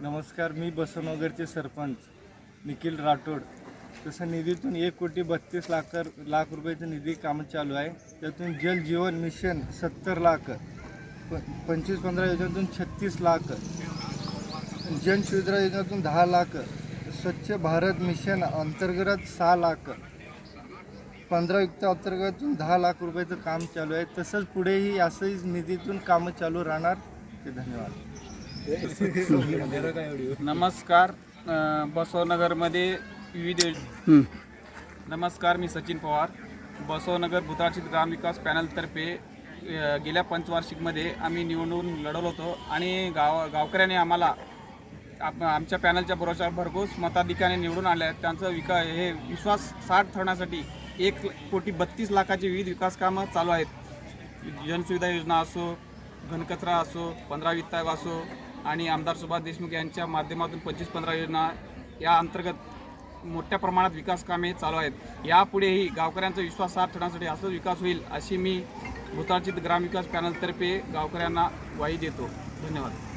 नमस्कार मी बसवनगरचे सरपंच निखिल राठोड. तसं निधीतून एक कोटी बत्तीस लाख लाख रुपयाचं निधी कामं चालू आहे. त्यातून जल जीवन मिशन सत्तर लाख प पंचवीस पंधरा योजनेतून छत्तीस लाख जन योजनेतून दहा लाख स्वच्छ भारत मिशन अंतर्गत सहा लाख पंधरा युक्त अंतर्गतून दहा लाख रुपयाचं काम चालू आहे. तसंच पुढेही असंही निधीतून कामं चालू राहणार. ते धन्यवाद. नमस्कार बसवनगरमध्ये विविध. नमस्कार मी सचिन पवार. बसवनगर भूतारचित ग्रामविकास पॅनलतर्फे अ, गेल्या पंचवार्षिकमध्ये आम्ही निवडून लढवलो होतो आणि गाव गावकऱ्याने आम्हाला आप आमच्या पॅनलच्या भरोशावर भरघोस मताधिकाने निवडून आले आहेत. त्यांचं विका हे विश्वास साठ ठरण्यासाठी एक कोटी बत्तीस लाखाची विविध विकास कामं चालू आहेत. जनसुविधा योजना असो घनकचरा असो पंधरा वित्त आयोग असो आणि आमदार सुभाष देशमुख यांच्या माध्यमातून पंचवीस पंधरा योजना या अंतर्गत मोठ्या प्रमाणात विकास कामे चालू आहेत. यापुढेही गावकऱ्यांचा विश्वास साथ ठेवण्यासाठी असंच विकास होईल अशी मी भूताळचित ग्रामविकास पॅनलतर्फे गावकऱ्यांना ग्वाही देतो. धन्यवाद.